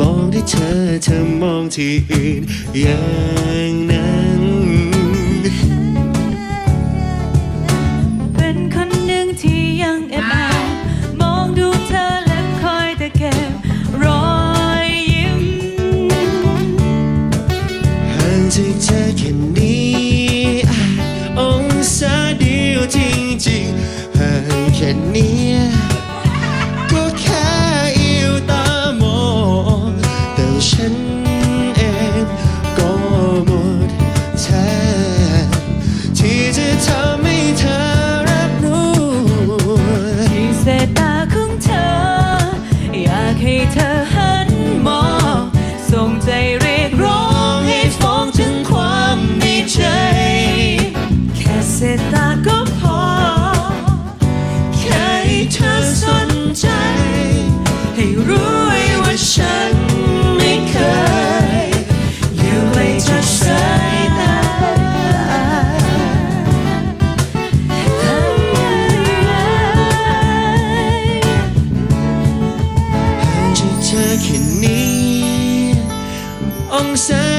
มองที่เธอเธอมองที่อื่นยัง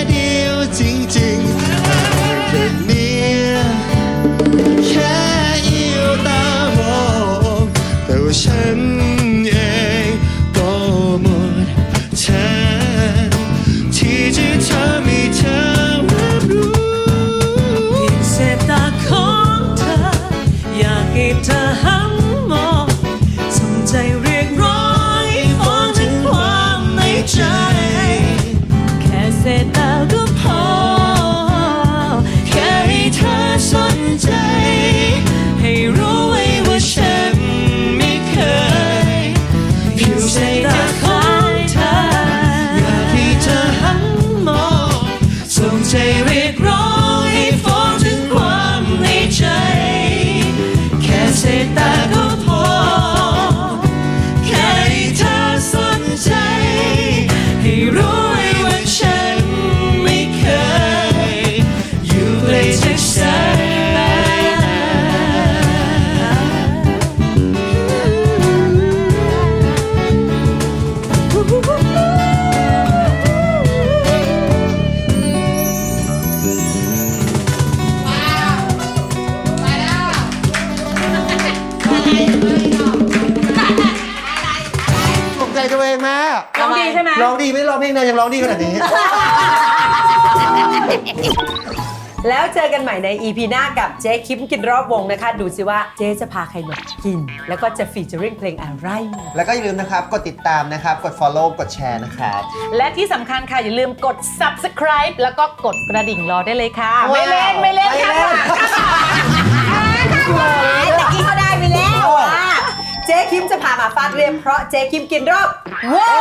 เดียวจริงๆห่างนี้แค่เอียวตามองแต่ว่าฉัน แตกใจตัวเองแม่ร้องดีใช่ไหมร้องดีไม่ได้ร้องเพลงนานยังร้องดีขนาดนี้ แล้วเจอกันใหม่ใน EP หน้ากับเจ๊คิมกินรอบวงนะคะ ดูสิว่าเจ๊จะพาใครมากิน แล้วก็จะฟีเจอริ่งเพลงอะไร แล้วก็อย่าลืมนะครับ กดติดตามนะครับ กด follow กดแชร์นะครับ และที่สำคัญค่ะ อย่าลืมกด subscribe แล้วก็กดกระดิ่งรอได้เลยค่ะว้าวไม่เล่นไม่เล่นไม่ค่ะ ฟาดเรียบเพราะเจ๊คิมกินรอบว้า